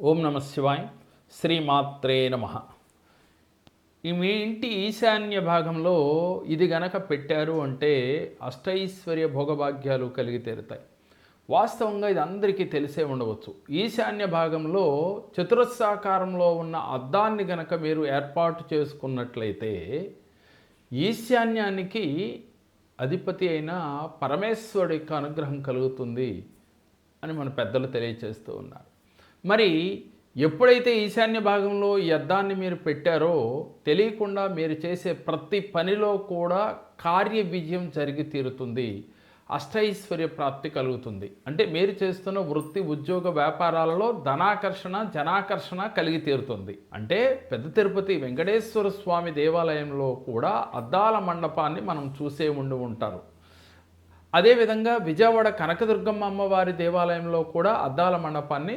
ఓం నమ శివాయ్. శ్రీమాత్రే నమ. మీ ఇంటి ఈశాన్య భాగంలో ఇది గనక పెట్టారు అంటే అష్టైశ్వర్య భోగభాగ్యాలు కలిగి తీరుతాయి. వాస్తవంగా ఇది అందరికీ తెలిసే ఉండవచ్చు. ఈశాన్య భాగంలో చతురస్రాకారంలో ఉన్న అద్దాన్ని గనక మీరు ఏర్పాటు చేసుకున్నట్లయితే ఈశాన్యానికి అధిపతి అయిన పరమేశ్వరుడి యొక్క అనుగ్రహం కలుగుతుంది అని మన పెద్దలు తెలియచేస్తూ ఉన్నారు. మరి ఎప్పుడైతే ఈశాన్య భాగంలో ఈ అద్దాన్ని మీరు పెట్టారో తెలియకుండా మీరు చేసే ప్రతి పనిలో కూడా కార్య విజయం జరిగి తీరుతుంది. అష్టైశ్వర్య ప్రాప్తి కలుగుతుంది. అంటే మీరు చేస్తున్న వృత్తి ఉద్యోగ వ్యాపారాలలో ధనాకర్షణ జనాకర్షణ కలిగి తీరుతుంది. అంటే పెద్ద తిరుపతి వెంకటేశ్వర స్వామి దేవాలయంలో కూడా అద్దాల మండపాన్ని మనం చూసే ఉండి ఉంటారు. అదేవిధంగా విజయవాడ కనకదుర్గమ్మ అమ్మవారి దేవాలయంలో కూడా అద్దాల మండపాన్ని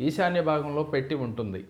ఈశాన్య భాగంలో పెట్టి ఉంటుంది.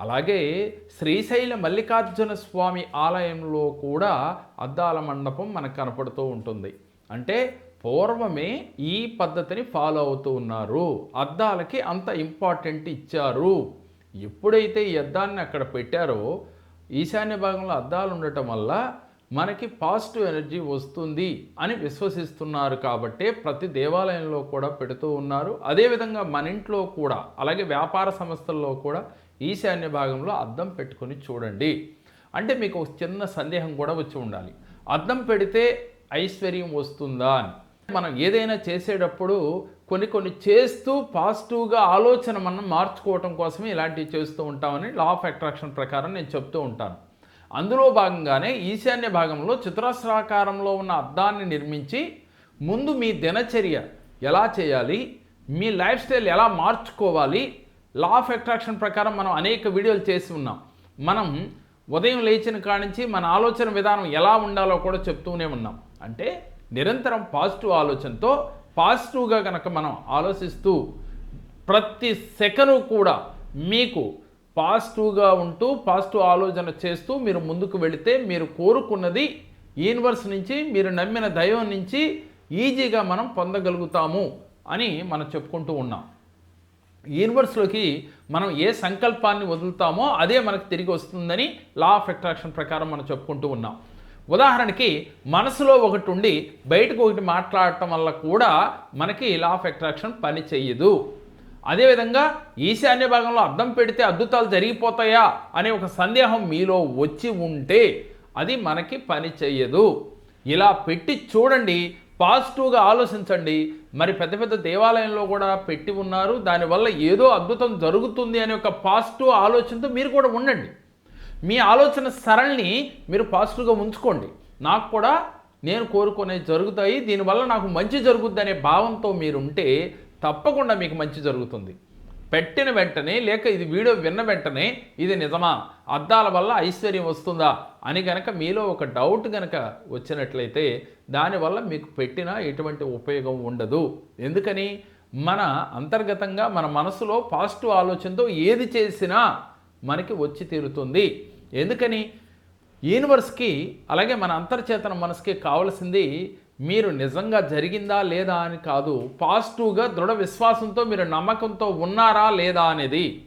అలాగే శ్రీశైల మల్లికార్జున స్వామి ఆలయంలో కూడా అద్దాల మండపం మనకు కనపడుతూ ఉంటుంది. అంటే పూర్వమే ఈ పద్ధతిని ఫాలో అవుతూ ఉన్నారు. అద్దాలకి అంత ఇంపార్టెంట్ ఇచ్చారు. ఎప్పుడైతే ఈ అద్దాన్ని అక్కడ పెట్టారో ఈశాన్య భాగంలో అద్దాలు ఉండటం వల్ల మనకి పాజిటివ్ ఎనర్జీ వస్తుంది అని విశ్వసిస్తున్నారు కాబట్టే ప్రతి దేవాలయంలో కూడా పెడుతూ ఉన్నారు. అదేవిధంగా మన ఇంట్లో కూడా అలాగే వ్యాపార సంస్థల్లో కూడా ఈశాన్య భాగంలో అద్దం పెట్టుకొని చూడండి. అంటే మీకు ఒక చిన్న సందేహం కూడా వచ్చి ఉండాలి. అద్దం పెడితే ఐశ్వర్యం వస్తుందా? అని మనం ఏదైనా చేసేటప్పుడు కొన్ని కొన్ని చేస్తూ పాజిటివ్గా ఆలోచన మనం మార్చుకోవటం కోసమే ఇలాంటివి చేస్తూ ఉంటామని లా ఆఫ్ అట్రాక్షన్ ప్రకారం నేను చెప్తూ ఉంటాను. అందులో భాగంగానే ఈశాన్య భాగంలో చిత్రస్రాకారంలో ఉన్న అద్దాన్ని నిర్మించి ముందు మీ దినచర్య ఎలా చేయాలి మీ లైఫ్ స్టైల్ ఎలా మార్చుకోవాలి లా ఆఫ్ అట్రాక్షన్ ప్రకారం మనం అనేక వీడియోలు చేసి ఉన్నాం. మనం ఉదయం లేచిన కాడి నుంచి మన ఆలోచన విధానం ఎలా ఉండాలో కూడా చెప్తూనే ఉన్నాం. అంటే నిరంతరం పాజిటివ్ ఆలోచనతో పాజిటివ్గా కనుక మనం ఆలోచిస్తూ ప్రతి సెకను కూడా మీకు పాజిటివ్గా ఉంటూ పాజిటివ్ ఆలోచన చేస్తూ మీరు ముందుకు వెళితే మీరు కోరుకున్నది యూనివర్స్ నుంచి మీరు నమ్మిన దైవం నుంచి ఈజీగా మనం పొందగలుగుతాము అని మనం చెప్పుకుంటూ ఉన్నాం. యూనివర్స్లోకి మనం ఏ సంకల్పాన్ని వదులుతామో అదే మనకు తిరిగి వస్తుందని లా ఆఫ్ అట్రాక్షన్ ప్రకారం మనం చెప్పుకుంటూ ఉన్నాం. ఉదాహరణకి మనసులో ఒకటి ఉండి బయటకు ఒకటి మాట్లాడటం వల్ల కూడా మనకి లా ఆఫ్ అట్రాక్షన్ పని చెయ్యదు అదేవిధంగా ఈశాన్య భాగంలో అద్దం పెడితే అద్భుతాలు జరిగిపోతాయా అనే ఒక సందేహం మీలో వచ్చి ఉంటే అది మనకి పని చేయదు ఇలా పెట్టి చూడండి పాజిటివ్గా ఆలోచించండి. మరి పెద్ద పెద్ద దేవాలయంలో కూడా పెట్టి ఉన్నారు. దానివల్ల ఏదో అద్భుతం జరుగుతుంది అనే ఒక పాజిటివ్ ఆలోచనతో మీరు కూడా ఉండండి. మీ ఆలోచన సరళిని మీరు పాజిటివ్గా ఉంచుకోండి. నాకు కూడా నేను కోరుకునే జరుగుతాయి. దీనివల్ల నాకు మంచి జరుగుద్ది అనే భావంతో మీరు ఉంటే తప్పకుండా మీకు మంచి జరుగుతుంది. పెట్టిన వెంటనే లేక ఇది వీడియో విన్న వెంటనే ఇది నిజమా? అద్దాల వల్ల ఐశ్వర్యం వస్తుందా? అని కనుక మీలో ఒక డౌట్ కనుక వచ్చినట్లయితే దానివల్ల మీకు పెట్టిన ఎటువంటి ఉపయోగం ఉండదు. ఎందుకని? మన అంతర్గతంగా మన మనసులో పాజిటివ్ ఆలోచనతో ఏది చేసినా మనకి వచ్చి తీరుతుంది. ఎందుకని? యూనివర్స్కి అలాగే మన అంతర్చేతన మనసుకి కావలసింది మీరు నిజంగా జరిగిందా లేదా అని కాదు పాజిటివ్గా దృఢ విశ్వాసంతో మీరు నమ్మకంతో ఉన్నారా లేదా అనేది.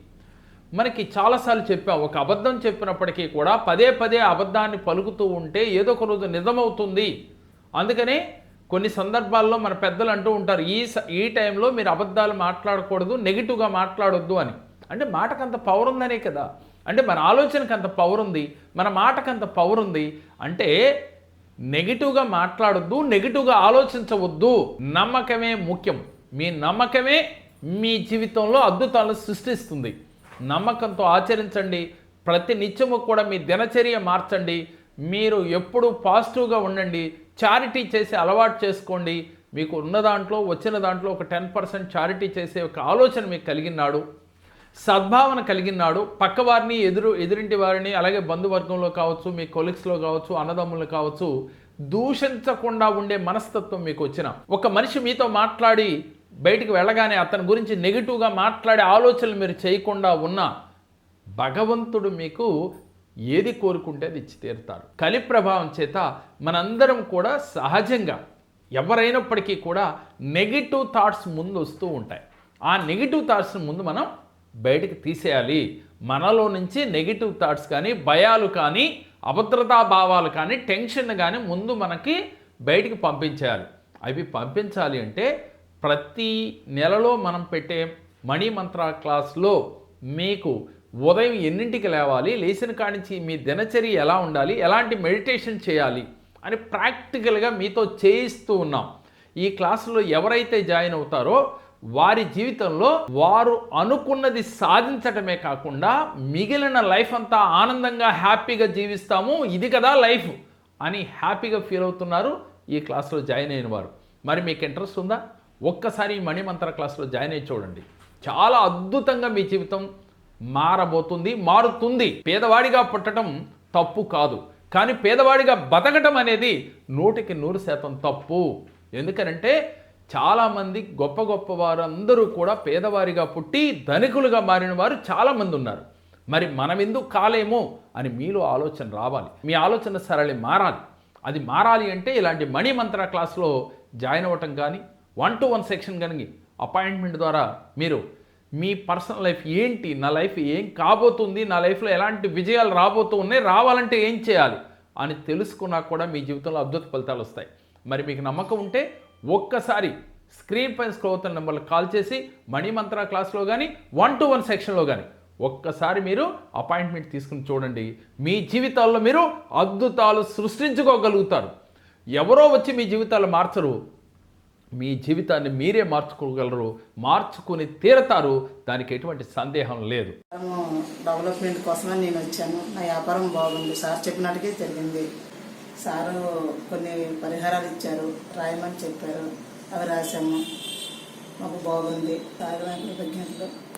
మనకి చాలాసార్లు చెప్పాం ఒక అబద్ధం చెప్పినప్పటికీ కూడా పదే పదే అబద్ధాన్ని పలుకుతూ ఉంటే ఏదో ఒక రోజు నిజమవుతుంది. అందుకనే కొన్ని సందర్భాల్లో మన పెద్దలు అంటూ ఉంటారు ఈ స- ఈ టైంలో మీరు అబద్ధాలు మాట్లాడకూడదు నెగిటివ్గా మాట్లాడొద్దు అని. అంటే మాటకంత పవర్ ఉందనే కదా. అంటే మన ఆలోచనకు అంత పవర్ ఉంది మన మాటకు అంత పవర్ ఉంది. అంటే నెగిటివ్గా మాట్లాడొద్దు నెగిటివ్గా ఆలోచించవద్దు. నమ్మకమే ముఖ్యం. మీ నమ్మకమే మీ జీవితంలో అద్భుతాలను సృష్టిస్తుంది. నమ్మకంతో ఆచరించండి. ప్రతి నిత్యము కూడా మీ దినచర్య మార్చండి. మీరు ఎప్పుడు పాజిటివ్గా ఉండండి. చారిటీ చేసి అలవాటు చేసుకోండి. మీకు ఉన్న దాంట్లో వచ్చిన దాంట్లో ఒక టెన్ పర్సెంట్ చారిటీ చేసే ఒక ఆలోచన మీకు కలిగినాడు. సద్భావన కలిగినాడు పక్కవారిని ఎదురు ఎదురింటి వారిని అలాగే బంధువర్గంలో కావచ్చు మీ కొలిక్స్లో కావచ్చు అన్నదమ్ములు కావచ్చు దూషించకుండా ఉండే మనస్తత్వం మీకు వచ్చిన. ఒక మనిషి మీతో మాట్లాడి బయటికి వెళ్ళగానే అతని గురించి నెగిటివ్గా మాట్లాడే ఆలోచనలు మీరు చేయకుండా ఉన్న భగవంతుడు మీకు ఏది కోరుకుంటే అది ఇచ్చి తీరుతారు కలి ప్రభావం చేత మనందరం కూడా సహజంగా ఎవరైనప్పటికీ కూడా నెగిటివ్ థాట్స్ ముందు వస్తూ ఉంటాయి. ఆ నెగిటివ్ థాట్స్ ముందు మనం బయటకు తీసేయాలి. మనలో నుంచి నెగిటివ్ థాట్స్ కానీ భయాలు కానీ అభద్రతా భావాలు కానీ టెన్షన్ కానీ ముందు మనకి బయటికి పంపించేయాలి అవి పంపించాలి అంటే ప్రతి నెలలో మనం పెట్టే మణి మంత్ర క్లాస్లో మీకు ఉదయం ఎన్నింటికి లేవాలి లేచిన కానించి మీ దినచర్య ఎలా ఉండాలి ఎలాంటి మెడిటేషన్ చేయాలి అని ప్రాక్టికల్గా మీతో చేయిస్తూ ఉన్నాం. ఈ క్లాసులో ఎవరైతే జాయిన్ అవుతారో వారి జీవితంలో వారు అనుకున్నది సాధించటమే కాకుండా మిగిలిన లైఫ్ అంతా ఆనందంగా హ్యాపీగా జీవిస్తాము. ఇది కదా లైఫ్ అని హ్యాపీగా ఫీల్ అవుతున్నారు ఈ క్లాస్లో జాయిన్ అయిన వారు. మరి మీకు ఇంట్రెస్ట్ ఉందా? ఒక్కసారి ఈ మణిమంత్ర క్లాస్లో జాయిన్ అయ్యి చూడండి. చాలా అద్భుతంగా మీ జీవితం మారబోతుంది మారుతుంది. పేదవాడిగా పుట్టడం తప్పు కాదు. కానీ పేదవాడిగా బతకటం అనేది నూటికి నూరు శాతం తప్పు. ఎందుకనంటే చాలామంది గొప్ప గొప్ప వారు అందరూ కూడా పేదవారిగా పుట్టి ధనికులుగా మారిన వారు చాలామంది ఉన్నారు. మరి మనం ఎందుకు కాలేమో అని మీలో ఆలోచన రావాలి. మీ ఆలోచన సరళి మారాలి. అది మారాలి అంటే ఇలాంటి మణి మంత్ర క్లాస్లో జాయిన్ అవ్వటం కానీ వన్ టు వన్ సెక్షన్ కానీ అపాయింట్మెంట్ ద్వారా మీరు మీ పర్సనల్ లైఫ్ ఏంటి నా లైఫ్ ఏం కాబోతుంది నా లైఫ్లో ఎలాంటి విజయాలు రాబోతూ ఉన్నాయి రావాలంటే ఏం చేయాలి అని తెలుసుకున్నా కూడా మీ జీవితంలో అద్భుత ఫలితాలు వస్తాయి. మరి మీకు నమ్మకం ఉంటే ఒక్కసారి స్క్రీన్ పైన స్క్రోల్ అవుతున్న నెంబర్లు కాల్ చేసి మణి మంత్ర క్లాస్లో కానీ వన్ టు వన్ సెక్షన్లో కానీ ఒక్కసారి మీరు అపాయింట్మెంట్ తీసుకుని చూడండి. మీ జీవితాల్లో మీరు అద్భుతాలు సృష్టించుకోగలుగుతారు. ఎవరో వచ్చి మీ జీవితాలు మార్చరు. మీ జీవితాన్ని మీరే మార్చుకోగలరు. మార్చుకుని తీరతారు. దానికి ఎటువంటి సందేహం లేదు. డెవలప్మెంట్ కోసమే నేను వచ్చాను. నా వ్యాపారం బాగుంది. సార్ చెప్పినట్టుగా జరిగింది. సారు కొన్ని పరిహారాలు ఇచ్చారు రాయమని చెప్పారు అవి రాశాము. మాకు బాగుంది. సార్ నాకు